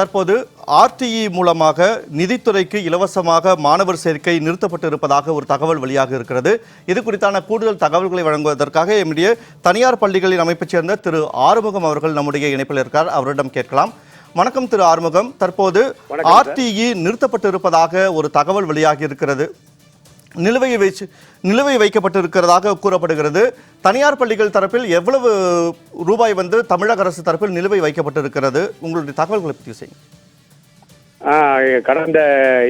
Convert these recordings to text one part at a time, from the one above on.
தற்போது ஆர்டிஇ மூலமாக நிதித்துறைக்கு இலவசமாக மாணவர் சேர்க்கை நிறுத்தப்பட்டு இருப்பதாக ஒரு தகவல் வெளியாக இருக்கிறது. இது குறித்தான கூடுதல் தகவல்களை வழங்குவதற்காக நம்முடைய தனியார் பள்ளிகளின் அமைப்பைச் சேர்ந்த திரு ஆறுமுகம் அவர்கள் நம்முடைய இணைப்பில் இருக்கார். அவரிடம் கேட்கலாம். வணக்கம் திரு ஆறுமுகம். தற்போது ஆர்டிஇ நிறுத்தப்பட்டு இருப்பதாக ஒரு தகவல் வெளியாகி இருக்கிறது. நிலுவை வைச்சு நிலுவை வைக்கப்பட்டிருக்கிறதாக கூறப்படுகிறது. தனியார் பள்ளிகள் தரப்பில் எவ்வளவு ரூபாய் வந்து தமிழக அரசு தரப்பில் நிலுவை வைக்கப்பட்டிருக்கிறது? உங்களுடைய தகவல்களை பற்றி செய்யுங்க. கடந்த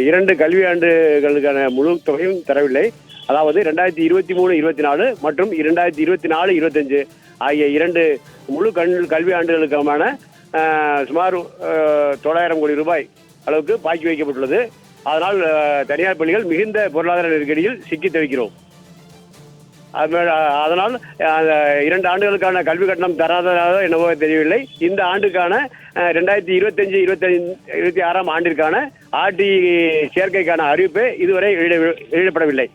இரண்டு கல்வியாண்டுகளுக்கான முழு தொகையும் தரவில்லை. அதாவது ரெண்டாயிரத்தி இருபத்தி மூணு இருபத்தி நாலு மற்றும் இரண்டாயிரத்தி இருபத்தி நாலு இருபத்தஞ்சு ஆகிய இரண்டு முழு கல் கல்வி ஆண்டுகளுக்கான சுமார் தொள்ளாயிரம் கோடி ரூபாய் அளவுக்கு பாக்கி வைக்கப்பட்டுள்ளது. அதனால் தனியார் பள்ளிகள் மிகுந்த பொருளாதார நெருக்கடியில் சிக்கி தவிக்கிறோம். அதனால் இரண்டு ஆண்டுகளுக்கான கல்வி கட்டணம் தராததாக என்னவோ தெரியவில்லை. இந்த ஆண்டுக்கான ரெண்டாயிரத்தி இருபத்தஞ்சு இருபத்தஞ்சு இருபத்தி ஆறாம் ஆண்டிற்கான ஆர்டி சேர்க்கைக்கான அறிவிப்பு இதுவரை வெளியிடப்படவில்லை.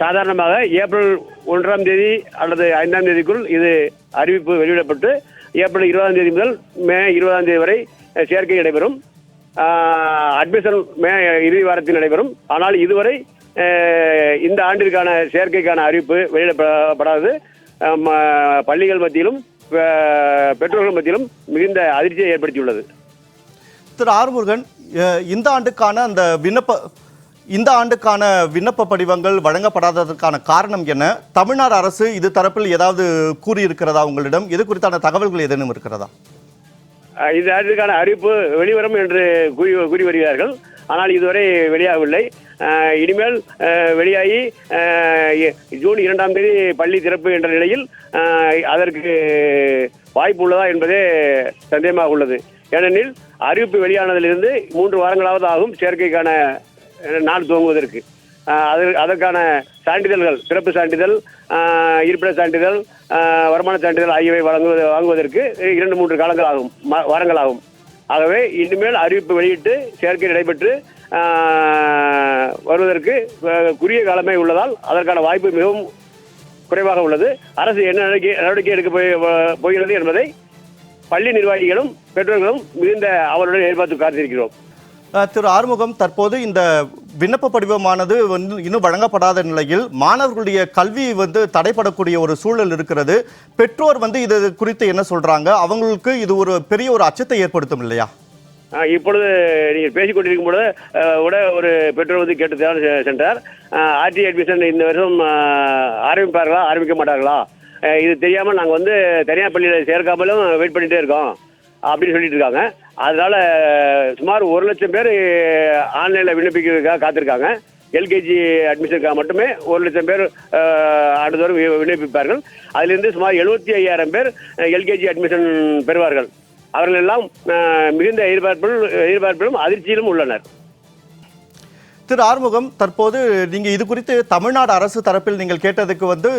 சாதாரணமாக ஏப்ரல் ஒன்றாம் தேதி அல்லது ஐந்தாம் தேதிக்குள் இது அறிவிப்பு வெளியிடப்பட்டு ஏப்ரல் இருபதாம் தேதி முதல் மே இருபதாம் தேதி வரை சேர்க்கை நடைபெறும். அட்மிஷன் மே இறுதி வாரத்தில் நடைபெறும். ஆனால் இதுவரை இந்த ஆண்டிற்கான சேர்க்கைக்கான அறிவிப்பு வெளியிடப்படாது பள்ளிகள் மத்தியிலும் பெற்றோர்கள் மத்தியிலும் மிகுந்த அதிர்ச்சியை ஏற்படுத்தியுள்ளது. திரு ஆறுமுருகன் இந்த ஆண்டுக்கான அந்த விண்ணப்ப இந்த ஆண்டுக்கான விண்ணப்ப படிவங்கள் வழங்கப்படாததற்கான காரணம் என்ன? தமிழ்நாடு அரசு இது தரப்பில் ஏதாவது கூறியிருக்கிறதா உங்களிடம்? இது குறித்தான தகவல்கள் ஏதேனும் இருக்கிறதா? இது அதற்கான அறிவிப்பு வெளிவரும் என்று கூறி கூறி வருகிறார்கள். ஆனால் இதுவரை வெளியாகவில்லை. இனிமேல் வெளியாகி ஜூன் இரண்டாம் தேதி பள்ளி திறப்பு என்ற நிலையில் அதற்கு வாய்ப்பு உள்ளதா என்பதே சந்தேகமாக உள்ளது. ஏனெனில் அறிவிப்பு வெளியானதிலிருந்து மூன்று வாரங்களாவது ஆகும் சேர்க்கைக்கான நாள் துவங்குவதற்கு. அது அதற்கான சான்றிதழ்கள் பிறப்பு சான்றிதழ் இருப்பிட சான்றிதழ் வருமான சான்றிதழ் ஆகியவை வழங்குவது வாங்குவதற்கு இரண்டு மூன்று காலங்கள் ஆகும் ம- வாரங்கள் ஆகும் ஆகவே இனிமேல் அறிவிப்பு வெளியிட்டு சேர்க்கை நடைபெற்று வருவதற்கு குறுகிய காலமே உள்ளதால் அதற்கான வாய்ப்பு மிகவும் குறைவாக உள்ளது. அரசு என்ன நடவடிக்கை நடவடிக்கை எடுக்க போய் போகிறது என்பதை பள்ளி நிர்வாகிகளும் பெற்றோர்களும் மிகுந்த அவருடன் எதிர்பார்த்து காத்திருக்கிறோம். திரு ஆறுமுகம் தற்போது இந்த விண்ணப்ப படிவமானது வந்து இன்னும் வழங்கப்படாத நிலையில் மாணவர்களுடைய கல்வி வந்து தடைப்படக்கூடிய ஒரு சூழல் இருக்கிறது. பெற்றோர் வந்து இது குறித்து என்ன சொல்றாங்க? அவங்களுக்கு இது ஒரு பெரிய ஒரு அச்சத்தை ஏற்படுத்தும் இல்லையா? இப்பொழுது நீங்கள் பேசிக் கொண்டிருக்கும் பொழுது அஹ், கூட ஒரு பெற்றோர் வந்து கேட்டு தான் சென்றார். ஆர்டி அட்மிஷன் இந்த வருஷம் ஆரம்பிப்பார்களா ஆரம்பிக்க மாட்டார்களா? இது தெரியாமல் நாங்கள் வந்து தனியார் பள்ளியில் சேர்க்காமலும் வெயிட் பண்ணிகிட்டே இருக்கோம். அப்படின்னு சொல்லிட்டு இருக்காங்க. அதனால சுமார் ஒரு லட்சம் பேர் ஆன்லைனில் விண்ணப்பிக்கிறதுக்காக காத்திருக்காங்க. எல்கேஜி அட்மிஷனுக்காக மட்டுமே ஒரு லட்சம் பேர் ஆண்டுதோறும் விண்ணப்பிப்பார்கள். அதிலிருந்து சுமார் எழுபத்தி ஐயாயிரம் பேர் எல்கேஜி அட்மிஷன் பெறுவார்கள். அவர்கள் எல்லாம் மிகுந்த எதிர்பார்ப்பிலும் எதிர்பார்ப்பிலும் அதிர்ச்சியிலும் உள்ளனர். திரு ஆறுமுகம் தற்போது நீங்கள் இது குறித்து தமிழ்நாடு அரசு தரப்பில் நீங்கள் கேட்டதுக்கு வந்து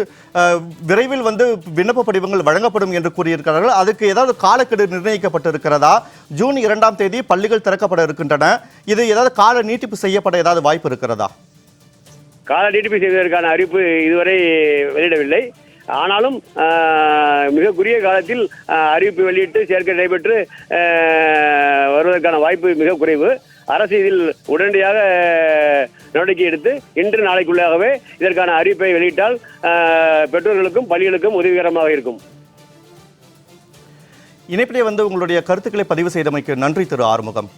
விரைவில் வந்து விண்ணப்ப படிவங்கள் வழங்கப்படும் என்று கூறியிருக்கிறார்கள். அதுக்கு ஏதாவது காலக்கெடு நிர்ணயிக்கப்பட்டிருக்கிறதா? ஜூன் இரண்டாம் தேதி பள்ளிகள் திறக்கப்பட இருக்கின்றன. இது ஏதாவது கால நீட்டிப்பு செய்யப்பட ஏதாவது வாய்ப்பு இருக்கிறதா? கால நீட்டிப்பு செய்வதற்கான அறிவிப்பு இதுவரை வெளியிடவில்லை. ஆனாலும் மிக குறுகிய காலத்தில் அறிவிப்பு வெளியிட்டு சேர்க்கை நடைபெற்று வருவதற்கான வாய்ப்பு மிக குறைவு. அரசு இதில் உடனடியாக நடவடிக்கை எடுத்து இன்று நாளைக்குள்ளாகவே இதற்கான அறிவிப்பை வெளியிட்டால் அஹ், பெற்றோர்களுக்கும் பள்ளிகளுக்கும் உதவிகரமாக இருக்கும். இணைப்பிலே வந்து உங்களுடைய கருத்துக்களை பதிவு செய்தமைக்கு நன்றி திரு ஆறுமுகம்.